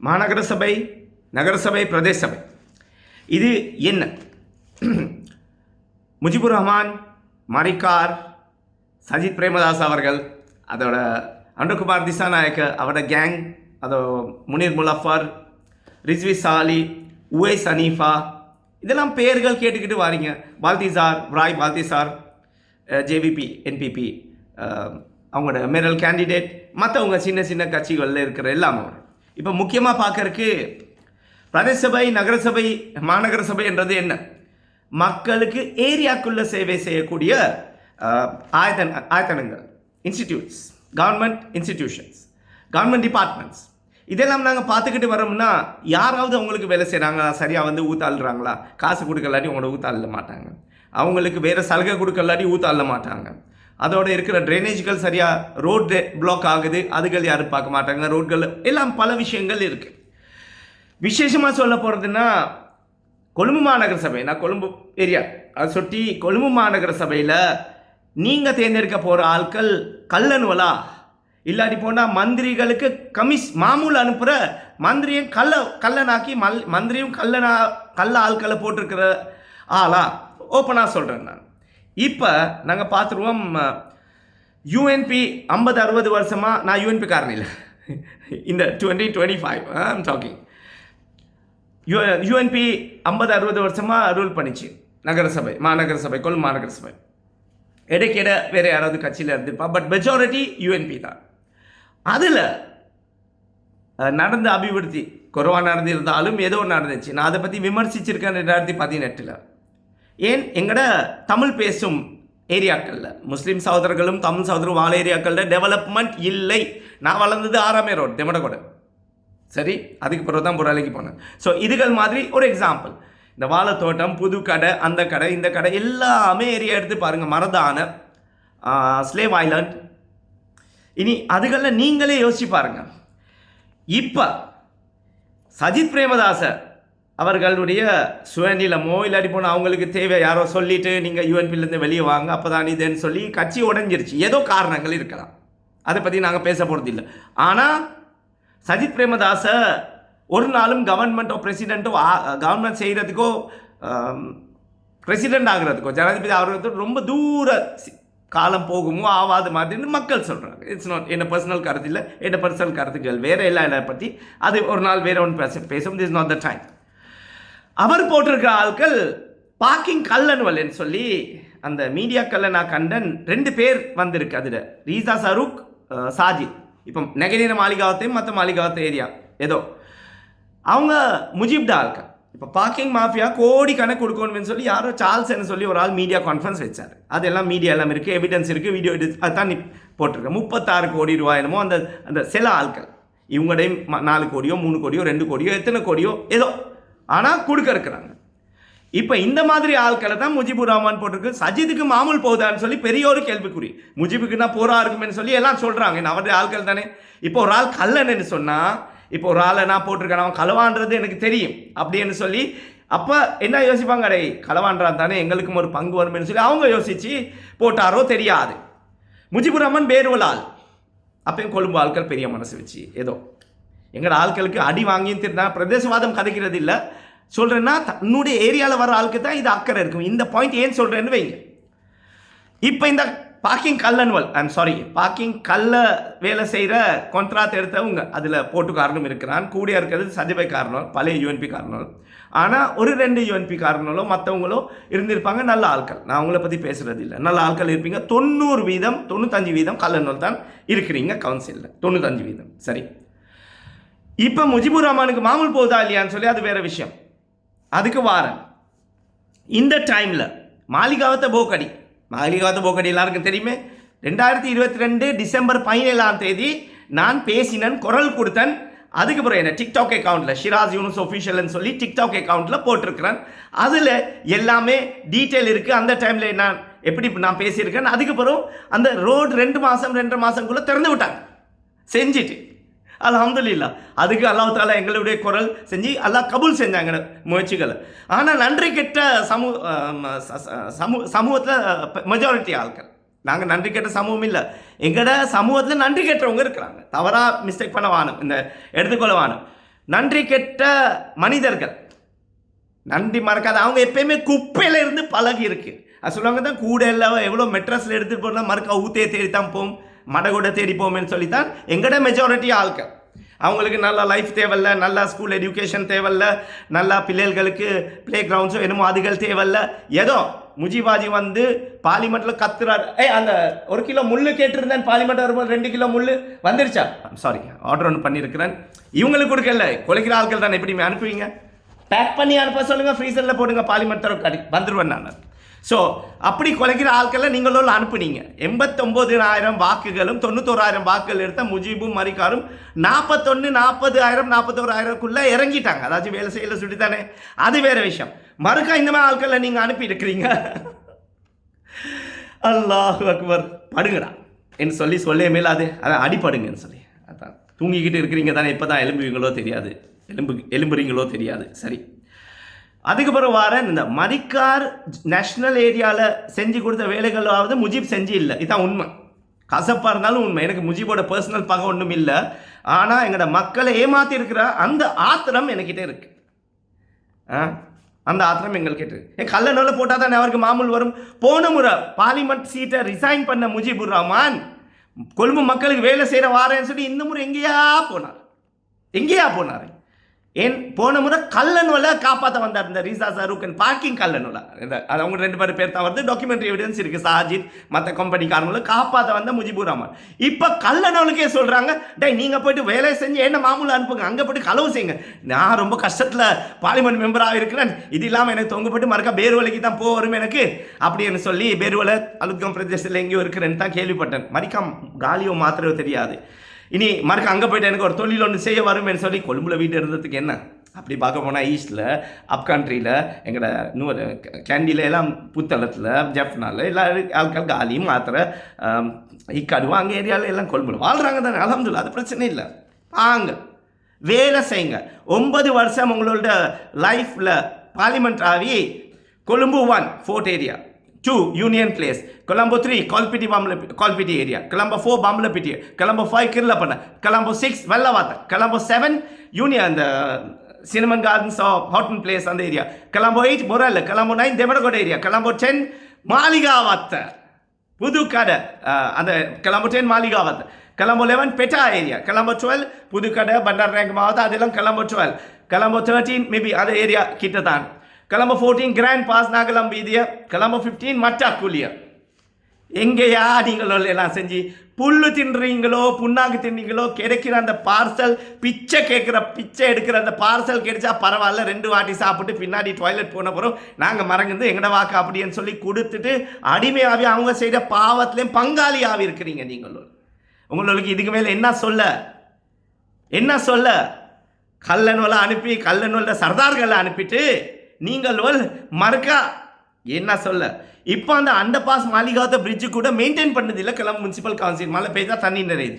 மாநகர சபை நகரசபை பிரதேச சபை இது என்ன? முஜிபுர் ரஹ்மான் மரிக்கார் சஜித் பிரேமதாஸ் அவர்கள் அதோட அண்டகுமார் திசாநாயக்க அவரோட கேங் அதோ முனீர் முலஃபர் ரிஸ்வி சாலி உவைஸ் அனீஃபா இதெல்லாம் பெயர்கள் கேட்டுக்கிட்டு வாரீங்க. பால்திசார் ராய் பால்திசார் ஜேவிபி என்பிபி அவங்களோட மெரல் கேண்டிடேட் மற்றவங்க சின்ன சின்ன கட்சிகளில் இருக்கிற எல்லாம் அவர். இப்போ முக்கியமாக பார்க்கறக்கு பிரதேசபை நகரசபை மாநகர சபை என்றது என்ன? மக்களுக்கு ஏரியாக்குள்ள சேவை செய்யக்கூடிய ஆயத்தன ஆயத்தனங்கள். Institutes government institutions government departments இதெல்லாம் நாங்கள் பார்த்துக்கிட்டு வரோம்னா யாராவது அவங்களுக்கு வேலை செய்கிறாங்களா சரியாக வந்து ஊத்தாளுறாங்களா? காசு கொடுக்கலாட்டி அவங்களோட ஊத்தாள மாட்டாங்க. அவங்களுக்கு வேறு சலுகை கொடுக்கலாட்டி ஊத்தாள மாட்டாங்க. அதோட இருக்கிற ட்ரைனேஜ்கள் சரியாக ரோடு பிளாக் ஆகுது. அதுகள் யாரும் பார்க்க மாட்டாங்க. ரோட்கள் எல்லாம் பல விஷயங்கள் இருக்குது விசேஷமாக சொல்ல போகிறதுன்னா கொழும்பு மாநகர சபை. நான் கொழும்பு ஏரியா அதை சுற்றி கொழும்பு மாநகர சபையில் நீங்கள் தேர்ந்தெடுக்க போகிற ஆட்கள் கல்லனுவலா இல்லாட்டி போனால் மந்திரிகளுக்கு கமிஸ் மாமூல் அனுப்புகிற மந்திரியும் கல்ல கல்லனாக்கி மல் மந்திரியும் கல்லனா கல்ல ஆட்களை போட்டிருக்கிற ஆளா? ஓப்பனாக சொல்கிறேன் நான். இப்போ நாங்கள் பார்த்துருவோம் யூஎன்பி ஐம்பது அறுபது வருஷமாக நான் யூஎன்பி காரணம் இல்லை. இந்த twenty twenty five I'm talking you UNP ஐம்பது அறுபது வருஷமாக ரூல் பண்ணிச்சு. நகரசபை மாநகர சபை கொள் மாநகர சபை இடைக்கிட வேறு யாராவது கட்சியில் இருந்திருப்பா பட் மெஜாரிட்டி யூஎன்பி தான். அதில் நடந்த அபிவிருத்தி குறைவாக நடந்திருந்தாலும் ஏதோ ஒன்று நடந்துச்சு. நான் அதை பற்றி விமர்சிச்சிருக்கேன் ரெண்டாயிரத்தி பதினெட்டில். ஏன் எங்கட தமிழ் பேசும் ஏரியாக்களில்? முஸ்லீம் சகோதரர்களும் தமிழ் சகோதரரும் வாழ ஏரியாக்களில் டெவலப்மெண்ட் இல்லை. நான் வளர்ந்தது ஆறாமே ரோடு தெமடகோடு. சரி அதுக்கு பிறகு தான் புறாலைக்கு போனேன். ஸோ இதுகள் மாதிரி ஒரு எக்ஸாம்பிள் இந்த வாழைத்தோட்டம் புது கடை அந்த கடை இந்த கடை எல்லாமே ஏரியா எடுத்து பாருங்கள் மரதான ஸ்லேவ் ஐலாண்ட் இனி அதுகளில் நீங்களே யோசிச்சு பாருங்கள் இப்போ சஜித் பிரேமதாசர் அவர்களுடைய சுயநிலமோ இல்லாட்டி போனால் அவங்களுக்கு தேவை யாரோ சொல்லிட்டு நீங்கள் யூஎன்பிலேருந்து வெளியே வாங்க அப்போ தான் இதுன்னு சொல்லி கட்சி உடஞ்சிருச்சு. ஏதோ காரணங்கள் இருக்கலாம். அதை பற்றி நாங்கள் பேச போகிறது இல்லை ஆனால் சஜித் பிரேமதாசை ஒரு நாளும் கவர்மெண்ட்டோ பிரசிடெண்ட்டோ கவர்மெண்ட் செய்கிறதுக்கோ பிரசிடெண்ட் ஆகிறதுக்கோ ஜனாதிபதி ஆகிறதுக்கோ ரொம்ப தூர காலம் போகுமோ ஆவாது மாதிரின்னு மக்கள் சொல்கிறாங்க இட்ஸ் நாட் என்ன பர்சனல் கருத்து இல்லை என்ன பர்சனல் கருத்துக்கள் வேறு இல்லை இதை பற்றி அது ஒரு நாள் வேறு ஒன்று பேச பேசும். இஸ் நாட் த டைம் அவர் போட்டிருக்கிற ஆட்கள் பார்க்கிங் வல்லன் சொல்லி அந்த மீடியாக்களில் நான் கண்டன் ரெண்டு பேர் வந்திருக்கு அதில். ரீசா சருக் சாஜித். இப்போ நெகநீர மாளிகாவத்தையும் மற்ற மாளிகாவத்தை ஏரியா. ஏதோ. அவங்க முஜிப்டா ஆட்கள். இப்போ பார்க்கிங் மாஃபியா கோடி கணக்கு கொடுக்கணும்னு சொல்லி யாரோ சார்ல்ஸ்னு சொல்லி ஒரு ஆள் மீடியா கான்ஃபரன்ஸ் வச்சார். அதெல்லாம் மீடியா எல்லாம் இருக்குது எவிடன்ஸ் இருக்குது வீடியோ எடு அதுதான் போட்டிருக்கேன் முப்பத்தாறு கோடி ரூபாய் என்னமோ அந்த அந்த சில ஆட்கள். இவங்கடையும் ம- நாலு கோடியோ மூணு கோடியோ ரெண்டு கோடியோ எத்தனை கோடியோ ஏதோ. ஆனால் கொடுக்க இருக்கிறாங்க. இப்போ இந்த மாதிரி ஆட்களை தான் முஜிபுர் ரஹ்மான் போட்டிருக்கு. சஜித்துக்கு மாமூல் போகுதான்னு சொல்லி பெரிய ஒரு கேள்விக்குறி. முஜிபுக்குன்னா போரா இருக்குமேன்னு சொல்லி எல்லாம் சொல்கிறாங்க அவருடைய ஆட்கள் தானே. இப்போ ஒரு ஆள் கல்லன்னு சொன்னால் இப்போ ஒரு ஆளை நான் போட்டிருக்கேன். அவன் களவான்றது எனக்கு தெரியும். அப்படின்னு சொல்லி அப்போ என்ன யோசிப்பாங்க? அடே கலவான்றான் தானே எங்களுக்கும் ஒரு பங்கு வரும்னு சொல்லி அவங்க யோசித்து போட்டாரோ தெரியாது. முஜிபுர் ரஹ்மான் வேறுவல் ஆள். அப்பயும் கொழும்பு ஆட்கள் பெரிய மனசு வச்சு ஏதோ. எங்களோட ஆட்களுக்கு அடி வாங்கியும் திருந்தா பிரதேசவாதம் கதைக்கிறது இல்லை சொல்கிறேன்னா தன்னுடைய ஏரியாவில் வர ஆளுக்கு தான் இது அக்கறை இருக்கும். இந்த பாயிண்ட் ஏன் சொல்கிறேன்னு வைங்க. இப்போ இந்த பார்க்கிங் கல்லன்வல் ஐம் சாரி பார்க்கிங் கல்ல வேலை செய்கிற கொண்ட்ராத் எடுத்தவங்க அதில் போட்டுக்காரனும் இருக்கிறான். கூடிய இருக்கிறது சஜிபை காரணம் பழைய யூஎன்பி காரணம். ஆனால் ஒரு ரெண்டு யூஎன்பி காரணங்களோ மற்றவங்களோ இருந்திருப்பாங்க நல்ல ஆட்கள். நான் அவங்கள பற்றி பேசுகிறது இல்லை நல்ல ஆட்கள் இருப்பீங்க. தொண்ணூறு வீதம் தொண்ணூத்தஞ்சு வீதம் கல்லன்வல் தான் இருக்கிறீங்க கவுன்சிலில் தொண்ணூத்தஞ்சு வீதம். சரி. இப்போ முஜிபுர் ரஹ்மானுக்கு மாமூல் போகுதா இல்லையான்னு சொல்லி அது வேறு விஷயம். அதுக்கு வாரேன். இந்த டைமில் மாளிகாவத்த போக்கடி மாளிகாவத்த போக்கடி எல்லாருக்கும் தெரியுமே? ரெண்டாயிரத்தி இருபத்தி ரெண்டு டிசம்பர் பதினேழாம் தேதி நான் பேசினேன் குரல் கொடுத்தேன். அதுக்கு என்ன? டிக்டாக் அக்கௌண்ட்டில் ஷிராஜ் யூனுஸ் ஒஃபிஷியல்னு சொல்லி டிக்டாக் அக்கௌண்ட்டில் போட்டிருக்கிறேன். அதில் எல்லாமே டீட்டெயில் இருக்குது அந்த டைமில் நான் எப்படி நான் பேசியிருக்கேன்? அதுக்கப்புறம் அந்த ரோடு ரெண்டு மாதம் ரெண்டரை மாதம்குள்ளே திறந்து விட்டாங்க. செஞ்சுட்டு. அல்ஹம்துலில்லா. அதுக்கு அல்லாஹ் தாலா எங்களுடைய குரல் செஞ்சு அல்லாஹ் கபூல் செஞ்சாங்க முயற்சிகளை. ஆனால் நன்றி கெட்ட சமூக சமூக சமூகத்தில் மெஜாரிட்டி ஆட்கள் நாங்கள் நன்றி கெட்ட சமூகம் இல்லை. எங்கட சமூகத்தில் நன்றி கெட்டவங்க இருக்கிறாங்க. தவறாக மிஸ்டேக் பண்ண வாணும் இந்த எடுத்துக்கொள்ள வாணும் நன்றி கெட்ட மனிதர்கள். நன்றி மறக்காத அவங்க எப்பயுமே குப்பையில இருந்து பழகி இருக்கு. அது சொல்லுவாங்க தான் கூட எல்லாம் எவ்வளோ மெட்ரஸில் எடுத்துகிட்டு போனால் மறக்க ஊத்தே தேடி தான் போகும். மடகூட தேடி போமேன்னு சொல்லி தான் எங்கட மெஜாரிட்டி ஆள்கள். அவங்களுக்கு நல்ல லைஃப் தேவையில்ல நல்ல ஸ்கூல் எஜுகேஷன் தேவையில்ல நல்லா பிள்ளைகளுக்கு ப்ளே கிரவுண்ட்ஸோ என்னமோ அதுகள் தேவையில்ல. ஏதோ முஜிபாஜி வந்து பார்லிமெண்ட்டில் கத்துறாரு. ஏய் அந்த ஒரு கிலோ முள்ளு கேட்டிருந்தேன் பார்லிமெண்ட் வரும்போது ரெண்டு கிலோ முள்ளு. வந்துருச்சா? சாரி ஆர்டர் ஒன்று பண்ணியிருக்கிறேன். இவங்களுக்கு கொடுக்கல. கொலைக்கிற ஆட்கள் தானே எப்படி அனுப்புவீங்க? பேக் பண்ணி அனுப்ப சொல்லுங்கள் ஃப்ரீசரில் போடுங்க பார்லிமெண்ட் தர வந்துடுவேன் நான். ஸோ அப்படி குலைக்கிற ஆட்களை நீங்களும் அனுப்புனீங்க. எண்பத்தொம்போதினாயிரம் வாக்குகளும் தொண்ணூத்தோராயிரம் வாக்குகள் எடுத்த முஜீபும் மரிக்காரும் நாற்பத்தொன்று நாற்பது ஆயிரம் நாற்பத்தோராயிரம்க்குள்ளே இறங்கிட்டாங்க. அதாச்சும் வேலை செய்யல சுட்டித்தானே அது வேற விஷயம். மறுக்கா இந்த மாதிரி ஆட்களை நீங்கள் அனுப்பி இருக்கிறீங்க அல்லாஹ் அக்பர். படுங்கடா. என்று சொல்லி சொல்லே மேலாது அதை. அடிப்படுங்கன்னு சொல்லி. அதான். தூங்கிக்கிட்டு இருக்கிறீங்க தானே? இப்போ தான் எலும்புவீங்களோ தெரியாது. எலும்பு எலும்புறீங்களோ தெரியாது. சரி. அதுக்கு பிறகு வார இந்த மரிக்கார் நேஷனல் ஏரியாவில் செஞ்சு கொடுத்த வேலைகளாவது முஜீப் செஞ்சு இல்லை. இதான் உண்மை. கசப்பாக இருந்தாலும் உண்மை. எனக்கு முஜீபோட பர்சனல் பகை ஒன்றும் இல்லை. ஆனால் எங்களோட மக்களை ஏமாத்தி இருக்கிற அந்த ஆத்திரம் என்கிட்ட இருக்கு. ஆ? அந்த ஆத்திரம் எங்கள்கிட்ட இருக்கு. ஏன் கல்ல நல்ல போட்டால் தானே அவருக்கு மாமூல் வரும்? போன முறை பார்லிமெண்ட் சீட்டை ரிசைன் பண்ண முஜிபுர் ரஹ்மான் கொழும்பு மக்களுக்கு வேலை செய்கிற வாரேன்னு சொல்லி இந்த முறை எங்கேயா போனார். எங்கேயா போனார்? ஏன் போன முறை கல்லனுல காப்பாற்ற வந்தார். இந்த ரீசா சருக்கன் பார்க்கிங் கல்லன் இந்த அது அவங்க ரெண்டு பேர் பேர் தான் வருது. டாக்குமெண்ட்ரி எவிடன்ஸ் இருக்குது சாஜித் மற்ற கம்பெனிக்காரங்களும் காப்பாற்ற வந்த முஜிபுர் ரஹ்மான். இப்போ கல்லனவளுக்கே சொல்கிறாங்க டேய் நீங்கள் போயிட்டு வேலை செஞ்சு என்ன மாமூலம் அனுப்புங்க. அங்கே போயிட்டு களவு செய்யுங்க. நான் ரொம்ப கஷ்டத்தில் பார்லிமெண்ட் மெம்பராக இருக்கிறேன். இது இல்லாமல் எனக்கு தொங்கப்பட்டு மறக்க பேர்வலைக்கு தான் போக வரும் எனக்கு அப்படின்னு சொல்லி பேர்வலை அலுத்கம் பிரதேசத்தில் எங்கேயோ இருக்கிறேன்னு தான் கேள்விப்பட்டேன். மறிக்காம் காலியோ மாத்திரையோ தெரியாது. இனி மறுக்க அங்கே போயிட்டு எனக்கு ஒரு தொழில் ஒன்று செய்ய வருமேன்னு சொல்லி கொழும்புல வீட்டு இருந்ததுக்கு என்ன? அப்படி பார்க்க போனால் ஈஸ்டில் அப் கண்ட்ரியில் எங்களோட இன்னொரு கேண்டியில் எல்லாம் புத்தளத்தில் ஜெஃப்னால எல்லா ஆட்கள் காலியும் மாத்திரை இக்காடுவோம் அங்கே ஏரியாவில் எல்லாம் கொழும்புல. வாழ்கிறாங்க தானே அலமதுல்ல அது பிரச்சனை இல்லை. வாங்க வேலை செய்யுங்க. ஒன்பது வருஷம் உங்களோட லைஃப்பில் பார்லிமெண்ட் ஆகி Colombo one fort area two union place Colombo three Kollupitiya Bambala Kollupitiya area Colombo four Bambalapitiya Colombo five Kirulapone Colombo six Wellawatte Colombo seven union அந்த cinnamon gardens off Horton place அந்த area Colombo eight Borella Colombo nine Dematagoda area Colombo ten Maligawatte புது கடை அஹ், அந்த Colombo ten Maligawatte Colombo eleven Pettah area Colombo twelve புது கடை பண்டார் ரேங்க் மாவட்டம் அதெல்லாம் Colombo twelve Colombo thirteen maybe அந்த ஏரியா கிட்ட தான் கிளம்ப ஃபோர்டீன் கிராண்ட் பாஸ் நாகலம் வீதியா கிளம்ப ஃபிஃப்டீன் மட்டாக்குலியா எங்கேயா நீங்கள் எல்லாம் செஞ்சு புல்லு தின்றீங்களோ புண்ணாக்கு தின்றீங்களோ கிடைக்கிற அந்த பார்சல் பிச்சை கேட்குற பிச்சை எடுக்கிற அந்த பார்சல் கிடைச்சா பரவாயில்ல ரெண்டு வாட்டி சாப்பிட்டு பின்னாடி டாய்லெட் போன பிறகு நாங்கள் மறங்குந்து எங்கட வாக்கு அப்படின்னு சொல்லி கொடுத்துட்டு அடிமையாகி அவங்க செய்த பாவத்திலையும் பங்காளியாகி இருக்கிறீங்க நீங்களும் உங்களுக்கு இதுக்கு மேலே என்ன சொல்ல? என்ன சொல்ல? கல்லனோல அனுப்பி கல்லனோல சர்தார்களை அனுப்பிட்டு நீங்கள் மறுக்கா. என்ன சொல்ல? இப்போ அந்த அண்டர் பாஸ் மாளிகாத்த பிரிட்ஜு கூட மெயின்டைன் பண்ணதில்லை கிளம்பு முனிசிபல் கவுன்சில் மழை பெய்தா தண்ணி நிறையுது.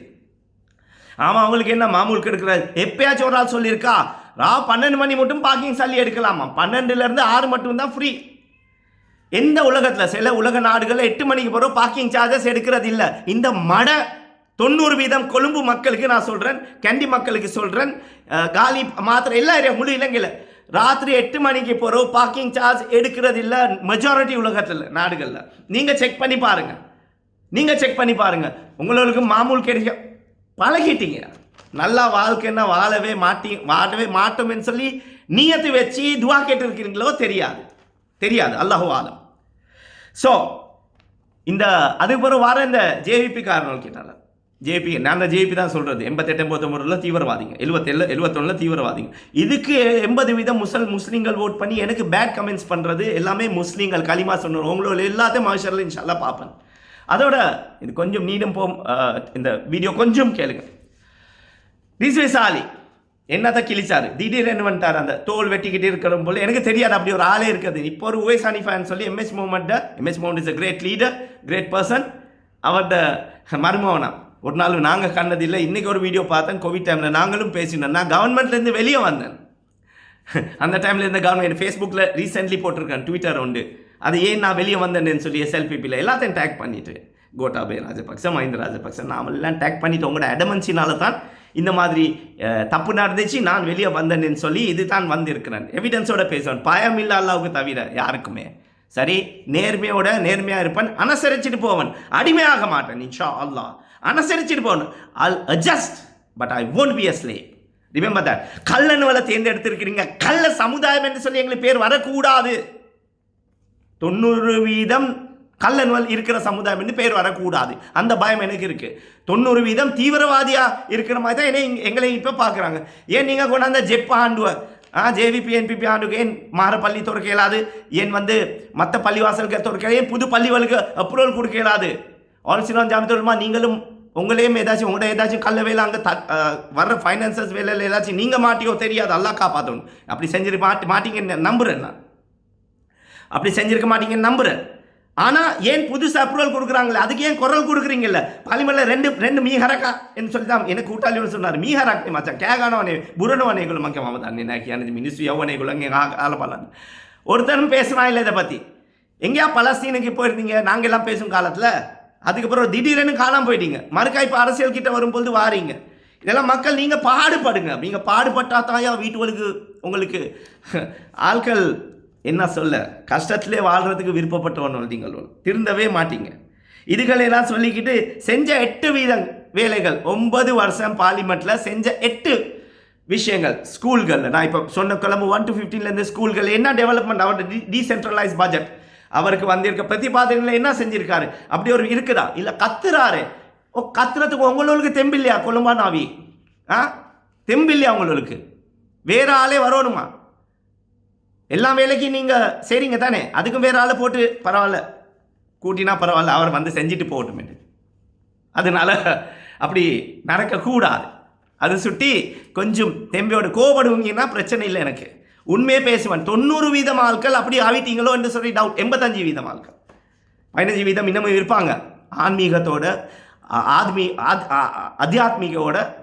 ஆமாம் அவங்களுக்கு என்ன மாமூல் கெடுக்கிறாரு? எப்பயாச்சும் ஒரு ஆள் சொல்லியிருக்கா ரா பன்னெண்டு மணி மட்டும் பார்க்கிங் சல்லி எடுக்கலாமா? பன்னெண்டுலேருந்து ஆறு மட்டும் தான் ஃப்ரீ எந்த உலகத்தில் சில உலக நாடுகளில் எட்டு மணிக்கு பிறகு பார்க்கிங் சார்ஜஸ் எடுக்கிறது இல்லை. இந்த மட தொண்ணூறு வீதம் கொழும்பு மக்களுக்கு நான் சொல்கிறேன் கண்டி மக்களுக்கு சொல்கிறேன் காலி மாத்திரை எல்லா ஏரியா முழு இலங்கையில். ராத்திரி எட்டு மணிக்கு பிறகு பார்க்கிங் சார்ஜ் எடுக்கிறது இல்லை மெஜாரிட்டி உலகத்தில் நாடுகளில். நீங்கள் செக் பண்ணி பாருங்கள் நீங்கள் செக் பண்ணி பாருங்கள் உங்களுக்கு மாமூல் கிடைக்க பழகிட்டீங்க. நல்லா வாழ்க்கைன்னா வாழவே மாட்டி வாழவே மாட்டோம்னு சொல்லி நீயத்து வச்சு துவா கேட்டிருக்கிறீங்களோ தெரியாது. தெரியாது. அல்லாஹோ ஆலம். ஸோ இந்த அதுக்கு பிறகு வர இந்த ஜேவிபி காரணம் கேட்டால ஜேபி நான் அந்த ஜேபி தான் சொல்கிறது எண்பத்தெட்டு எண்பத்தொம்பதுல தீவிரவாதிங்க. எழுபத்தேழு எழுபத்தொன்னில் தீவிரவாதிங்க. இதுக்கு எண்பது வீதம் முசல் முஸ்லீம்கள் ஓட் பண்ணி எனக்கு பேட் கமெண்ட்ஸ் பண்ணுறது எல்லாமே முஸ்லீம்கள் களிமா சொன்னோம் உங்களோட எல்லாத்தையும் மாஷரில் இன்ஷால்லா பார்ப்பேன். அதோட இது கொஞ்சம் நீடும் போ இந்த வீடியோ கொஞ்சம் கேளுங்க. ரிஸ்வேசாலி என்னதான் கிழிச்சாரு? திடீர்னு என்ன பண்ணிட்டார்? அந்த தோல் வெட்டிக்கிட்டே இருக்கிற போல. எனக்கு தெரியாது அப்படி ஒரு ஆளே இருக்குது. இப்போ ஒரு உவேசானி ஃபேன் சொல்லி எம்எஸ் மூமெண்ட்டை MS moment is a great leader great person அவர்கிட்ட மருமவனா ஒரு நாள் நாங்கள் கண்டதில்லை இன்றைக்கி ஒரு வீடியோ பார்த்தேன். கோவிட் டைமில் நாங்களும் பேசினோம். நான் கவர்மெண்ட்லேருந்து வெளியே வந்தேன். அந்த டைமில் இருந்த கவர்மெண்ட் ஃபேஸ்புக்கில் ரீசெண்ட்லி போட்டிருக்கேன். ட்விட்டர் உண்டு. அது ஏன் நான் வெளியே வந்தேன்னு சொல்லி எஸ்எல்பிபியில் எல்லாத்தையும் டேக் பண்ணிட்டு கோட்டாபே ராஜபக்ச மஹிந்த ராஜபக்ச நாம எல்லாம் டேக் பண்ணிட்டு உங்களோட அடமன்சினால தான் இந்த மாதிரி தப்பு நடந்துச்சு. நான் வெளியே வந்தேன்னு சொல்லி இதுதான் வந்திருக்கிறேன். எவிடன்ஸோட பேசுவேன். பயம் இல்லை அல்லாவுக்கு தவிர யாருக்குமே. சரி நேர்மையோட நேர்மையாக இருப்பேன். அனுசரிச்சுட்டு போவன். அடிமையாக மாட்டேன் நிச்சா அல்லாஹ். அனுசரிச்சுட்டு போவன் அல் adjust but I won't be a slave remember that கள்ளனுவலை தேர்ந்தெடுத்திருக்கிறீங்க. கள்ள சமுதாயம் என்று சொல்லி எங்களுக்கு பேர் வரக்கூடாது. தொண்ணூறு வீதம் கள்ளன்வல் இருக்கிற சமுதாயம் என்று பேர் வரக்கூடாது. அந்த பயம் எனக்கு இருக்கு. தொண்ணூறு வீதம் தீவிரவாதியா இருக்கிற மாதிரி தான் என்னை எங்களை இப்போ பார்க்குறாங்க ஏன் நீங்கள் கொண்டாந்த ஜெப் ஆண்டுவ? ஆ ஜேவிபி என்பிபி ஆண்டுக்கு ஏன் மாற பள்ளி திறக்க இயலாது? ஏன் வந்து மற்ற பள்ளிவாசலுக்கு திறக்க ஏன் புது பள்ளிகளுக்கு அப்ரூவல் கொடுக்க இயலாது? ஆல்சினான் ஜாமத்துலமா நீங்களும் உங்களையும் ஏதாச்சும் உங்களோட ஏதாச்சும் கல்ல வேலை அங்கே த வர்ற ஃபைனான்சஸ் வேலையில் ஏதாச்சும் நீங்கள் மாட்டியோ தெரியாது அல்லா காப்பாற்றணும் அப்படி செஞ்சிரு மாட்டி மாட்டிங்கன்னு நம்புகிறேன் நான். அப்படி செஞ்சிருக்க மாட்டீங்கன்னு நம்புகிறேன் ஆனால் ஏன் புதுசு அப்ரூவல் கொடுக்குறாங்களே? அதுக்கு ஏன் குரல் கொடுக்குறீங்கல்ல? பாலிமரில் ரெண்டு ரெண்டு மீஹரக்கா என்று சொல்லி தான் எனக்கு கூட்டாளி சொன்னார். மீஹரக் மச்சான் கேகானவனே புரணவனேகுல மக்க மாமதான் எனக்கு எனக்கு மினிஸ்ட்ரி யவனேகுல இங்கே ஆலப்பாலான்னு ஒருத்தரும் பேசுனா இல்லை இதை பற்றி எங்கேயா பலஸ்தீனுக்கு போயிருந்தீங்க? நாங்கள் எல்லாம் பேசும் காலத்தில் அதுக்கப்புறம் திடீரென்னு காணாமல் போயிட்டீங்க. மறுக்கா இப்போ அரசியல் கிட்ட வரும்பொழுது வாரீங்க. இதெல்லாம் மக்கள் நீங்கள் பாடுபடுங்க. நீங்கள் பாடுபட்டா தாயா வீட்டுகளுக்கு உங்களுக்கு ஆட்கள் என்ன சொல்ல கஷ்டத்திலே வாழ்கிறதுக்கு விருப்பப்பட்டவன் நீங்கள். திருந்தவே மாட்டீங்க. இதுகளெல்லாம் சொல்லிக்கிட்டு செஞ்ச எட்டு வீதம் வேலைகள் ஒன்பது வருஷம் பார்லிமெண்ட்டில் செஞ்ச எட்டு விஷயங்கள் ஸ்கூல்களில் நான் இப்போ சொன்ன கிளம்பு ஒன் டு ஃபிஃப்டீன்லேருந்து ஸ்கூல்கள் என்ன டெவலப்மெண்ட் அவன் டி டீசென்ட்ரலைஸ் பட்ஜெட் அவருக்கு வந்திருக்க பிரதிபாதனையில் என்ன செஞ்சிருக்காரு? அப்படி ஒரு இருக்குதா? இல்லை கத்துறாரு. ஓ கத்துறதுக்கு உங்களுக்கு தெம்பில்லையா கொழும்பா நாவி? ஆ? தெம்பில்லையா உங்களுக்கு வேற ஆளே வரணுமா? எல்லா வேலைக்கும் நீங்கள் சரிங்க தானே? அதுக்கும் வேற ஆளை போட்டு பரவாயில்ல. கூட்டினா பரவாயில்ல அவர் வந்து செஞ்சுட்டு போகட்டுமே. அதனால் அப்படி நடக்கக்கூடாது. அது சுட்டி கொஞ்சம் தெம்பியோட கோபடுவீங்கன்னா பிரச்சனை இல்லை எனக்கு. உண்மையே பேசுவேன். தொண்ணூறு வீதம் ஆட்கள் அப்படி ஆவிட்டீங்களோ என்று சொல்லி டவுட் எண்பத்தஞ்சு வீதம் ஆட்கள் பதினஞ்சு வீதம் இன்னமும் இருப்பாங்க. ஆன்மீகத்தோட ஆ- ஆத்மீ ஆத் அத்தியாத்மிகோட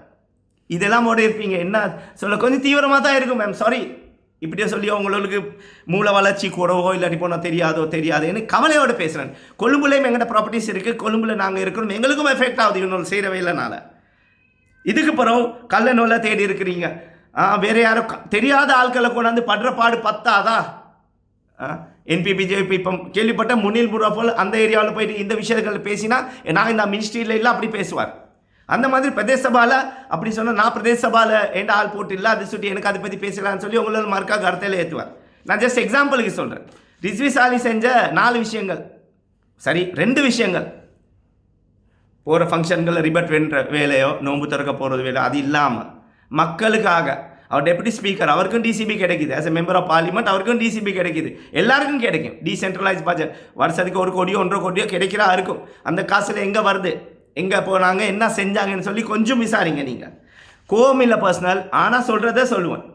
இதெல்லாமோட இருப்பீங்க. என்ன சொல்ல கொஞ்சம் தீவிரமாக தான் இருக்கும் மேம் சாரி இப்படியே சொல்லி உங்களுக்கு மூளை வளர்ச்சி கூடவோ இல்லாட்டி போனால் தெரியாதோ தெரியாதுன்னு கவலையோட பேசுகிறேன் கொழும்புலேயும் எங்கள்கிட்ட ப்ராப்பர்ட்டிஸ் இருக்குது கொழும்புல நாங்கள் இருக்கிறோம். எங்களுக்கும் எஃபெக்ட் ஆகுது. இன்னொரு செய்கிற வேலைனால இதுக்கு பிறகு கள்ள நூலை தேடி இருக்கிறீங்க. வேறு யாரும் தெரியாத ஆட்களை கொண்டாந்து படுற பாடு பத்தாதா? என்பி பிஜேபி இப்போ கேள்விப்பட்ட முனில் முராஃபல் அந்த ஏரியாவில் போயிட்டு இந்த விஷயங்கள் பேசினா நான் இந்த மினிஸ்ட்ரியில் இல்லை அப்படி பேசுவார். அந்த மாதிரி பிரதேச சபாவில் அப்படி சொன்னால் நான் பிரதேச சபாவில் ஏண்ட ஆள் போட்டு இல்லை அது சுட்டி எனக்கு அதை பற்றி பேசலாம்னு சொல்லி உங்களோட மறுக்கா கருத்தையில் ஏற்றுவார் நான் ஜஸ்ட் எக்ஸாம்பிளுக்கு சொல்கிறேன் ரிஸ்வி சாலி செஞ்ச நாலு விஷயங்கள். சரி ரெண்டு விஷயங்கள். போகிற ஃபங்க்ஷன்களில் ரிபட் வென்ற வேலையோ நோன்பு திறக்க போகிறது வேலையோ அது இல்லாமல் மக்களுக்காக அவர் டெபுட்டி ஸ்பீக்கர் அவருக்கும் டிசிபி கிடைக்குது. As a member of parliament அவருக்கும் டிசிபி கிடைக்குது. எல்லாருக்கும் கிடைக்கும். டீசென்ட்ரலைஸ் பட்ஜெட் வருஷத்துக்கு ஒரு கோடியோ ஒன்றரை கோடியோ கிடைக்கிறா இருக்கும். அந்த காசில் எங்கே வருது? எங்கே போனாங்க? என்ன செஞ்சாங்கன்னு சொல்லி கொஞ்சம் விசாரிங்க நீங்கள் கோமில்ல பர்சனல் ஆனால் சொல்கிறத சொல்லுவேன்.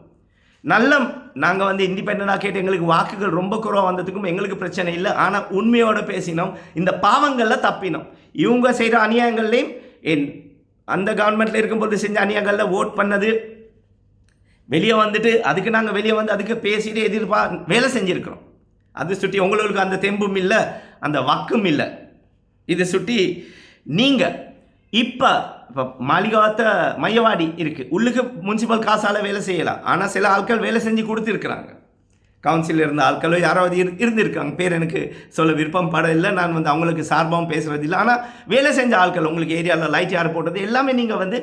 நல்ல நாங்கள் வந்து இண்டிபெண்டாக கேட்டு எங்களுக்கு வாக்குகள் ரொம்ப குறவாக வந்ததுக்கும் எங்களுக்கு பிரச்சனை இல்லை. ஆனால் உண்மையோடு பேசினோம். இந்த பாவங்களில் தப்பினோம். இவங்க செய்கிற அநியாயங்கள்லையும் என் அந்த கவர்மெண்ட்டில் இருக்கும்போது செஞ்ச அநியாயங்களில் ஓட் பண்ணது வெளியே வந்துட்டு அதுக்கு நாங்கள் வெளியே வந்து அதுக்கு பேசிட்டு எதிர்பா வேலை செஞ்சுருக்கிறோம். அது சுட்டி உங்களுக்கு அந்த தெம்பும் இல்லை அந்த வக்கும் இல்லை. இதை சுட்டி நீங்கள் இப்போ இப்போ மாளிகாத்த மையவாடி இருக்குது உள்ளுக்கு முனிசிபல் காசால் வேலை செய்யலாம். ஆனால் சில ஆட்கள் வேலை செஞ்சு கொடுத்துருக்குறாங்க. கவுன்சிலில் இருந்த ஆட்களோ யாராவது இரு இருந்திருக்காங்க பேர் எனக்கு சொல்ல விருப்பம் பட இல்லை. நான் வந்து அவங்களுக்கு சார்பாகவும் பேசுகிறது இல்லை. ஆனால் வேலை செஞ்ச ஆட்கள் உங்களுக்கு ஏரியாவில் லைட் யார் போட்டது எல்லாமே நீங்கள் வந்து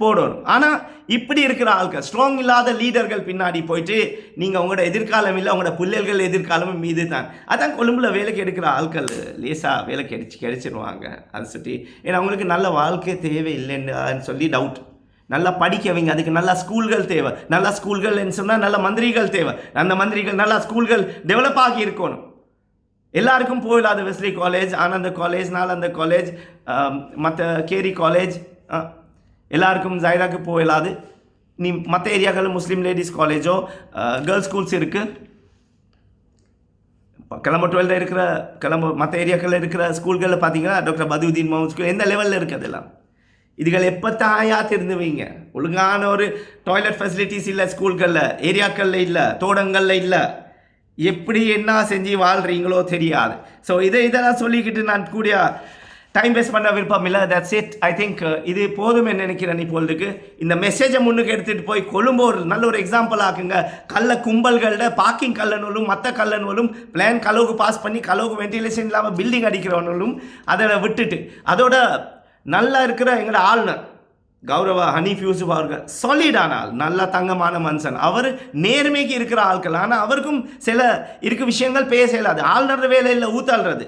போடணும். ஆனால் இப்படி இருக்கிற ஆட்கள் ஸ்ட்ராங் இல்லாத லீடர்கள் பின்னாடி போயிட்டு நீங்கள் உங்களோட எதிர்காலம் இல்லை உங்களோட பிள்ளைகள் எதிர்காலமும் மீது தான் அதான் கொழும்புல வேலைக்கு எடுக்கிற ஆட்கள் லேசாக வேலை கிடைச்சி கிடைச்சிருவாங்க. அதை சுற்றி ஏன்னா அவங்களுக்கு நல்ல வாழ்க்கை தேவை இல்லைன்னு சொல்லி டவுட் நல்லா படிக்கவைங்க அதுக்கு நல்லா ஸ்கூல்கள் தேவை. நல்லா ஸ்கூல்கள்னு சொன்னால் நல்ல மந்திரிகள் தேவை. அந்த மந்திரிகள் நல்லா ஸ்கூல்கள் டெவலப் ஆகி இருக்கணும். எல்லாருக்கும் போயிடாது Wesley College Ananda College Nalanda College மற்ற கேரி காலேஜ் எல்லாருக்கும் ஜைராக்கு போயிடாது நீ மற்ற ஏரியாக்களில் முஸ்லீம் லேடிஸ் காலேஜோ கேர்ள்ஸ் ஸ்கூல்ஸ் இருக்குது கிளம்ப டுவெல்த்தில் இருக்கிற கிளம்ப மற்ற ஏரியாக்களில் இருக்கிற ஸ்கூல்களில் பார்த்தீங்கன்னா டாக்டர் பதுவுதீன் மோகன் ஸ்கூல் எந்த லெவலில் இருக்குது அதெல்லாம்? இதுகள் எப்போ தாயா திருந்துவீங்க ஒழுங்கான ஒரு டாய்லெட் ஃபெசிலிட்டிஸ் இல்லை ஸ்கூல்களில் ஏரியாக்களில் இல்லை தோட்டங்களில் இல்லை. எப்படி என்ன செஞ்சு வாழ்கிறீங்களோ தெரியாது. ஸோ இதை இதெல்லாம் சொல்லிக்கிட்டு நான் கூடிய டைம் வேஸ்ட் பண்ண விருப்பம் இல்லை தட்ஸ் இட் ஐ திங்க் இது போதும் நினைக்கிறேன் இப்பொழுதுக்கு இந்த மெசேஜை முன்னுக்கு எடுத்துகிட்டு போய் கொழும்பு ஒரு நல்ல ஒரு எக்ஸாம்பிள் ஆக்குங்க. கள்ள கும்பல்களோட பார்க்கிங் கல்லனூலும் மற்ற கல்லனூலும் பிளான் கலவுக்கு பாஸ் பண்ணி கலவுக்கு வென்டிலேஷன் இல்லாமல் பில்டிங் அடிக்கிறவனும் அதை விட்டுட்டு அதோட நல்லா இருக்கிற எங்களோட ஆளுநர் கௌரவ ஹனீஃப் யூசுப் அவர்கள் சாலிடான ஆள் நல்ல தங்கமான மனுஷன். அவர் நேர்மைக்கு இருக்கிற ஆட்கள். ஆனால் அவருக்கும் சில இருக்க விஷயங்கள் பேச இயலாது. ஆளுநர் வேலையில் ஊத்தாள்றது.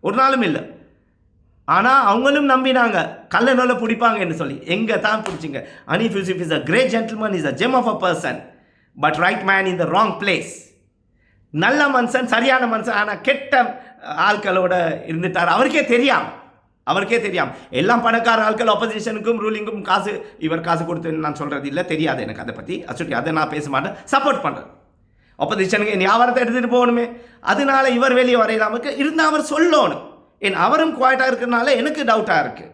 ஒரு நாளும் இல்லை. ஆனால் அவங்களும் நம்பினாங்க. கள்ள நோல பிடிப்பாங்கன்னு சொல்லி. எங்கே தான் பிடிச்சிங்க? Hanif Yusuf is a great gentleman is a gem of a person but right man in the wrong place நல்ல மனுஷன் சரியான மனுஷன் ஆனால் கெட்ட ஆட்களோட இருந்துட்டார். அவருக்கே தெரியாம. அவருக்கே தெரியாம. எல்லாம் பணக்கார ஆட்கள் ஆப்போசிஷனுக்கும் ரூலிங்கும் காசு இவர் காசு கொடுத்து நான் சொல்கிறது இல்லை தெரியாது எனக்கு அதை பற்றி அச்சுட்டி அதை நான் பேச மாட்டேன். சப்போர்ட் பண்ணுறேன் ஆப்போசிஷனுக்கு ஞாபகத்தை எடுத்துகிட்டு போகணுமே. அதனால இவர் வெளியே வரையிலாமக்கு இருந்தால் அவர் சொல்லணும். ஏன் அவரும் குவாய்ட்டாக இருக்கிறனால எனக்கு டவுட்டாக இருக்குது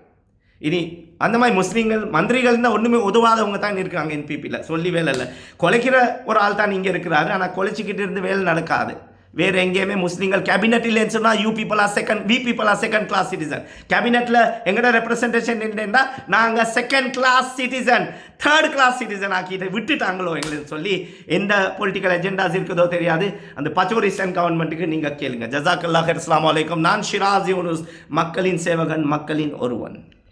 இனி அந்த மாதிரி முஸ்லீம்கள் மந்திரிகள் தான் ஒன்றுமே உதவாதவங்க தான் இருக்காங்க என்பிபியில் சொல்லி வேலை இல்லை. கொலைக்கிற ஒரு ஆள் தான் இங்கே இருக்கிறாரு. ஆனால் கொலைச்சிக்கிட்டு இருந்து வேலை நடக்காது. வேறு எங்கேயுமே முஸ்லீம்கள் கேபினெட் இல்லைன்னு சொன்னால் you people are second we people are second class citizen கேபினெட்டில் எங்கட ரெப்ரசன்டேஷன் என்னன்னா நாங்கள் second class citizen third class citizen ஆக்கிட்டு விட்டுட்டாங்களோ எங்களுக்கு சொல்லி எந்த பொலிட்டிக்கல் எஜெண்டாஸ் இருக்குதோ தெரியாது. அந்த பச்சோரிஸ்டன் கவர்மெண்ட்டுக்கு நீங்கள் கேளுங்க. ஜசாக் அல்லாஹ் அஸ்லாம் வலைக்கம் நான் ஷிராஸ் யூனுஸ் மக்களின் சேவகன் மக்களின் ஒருவன்.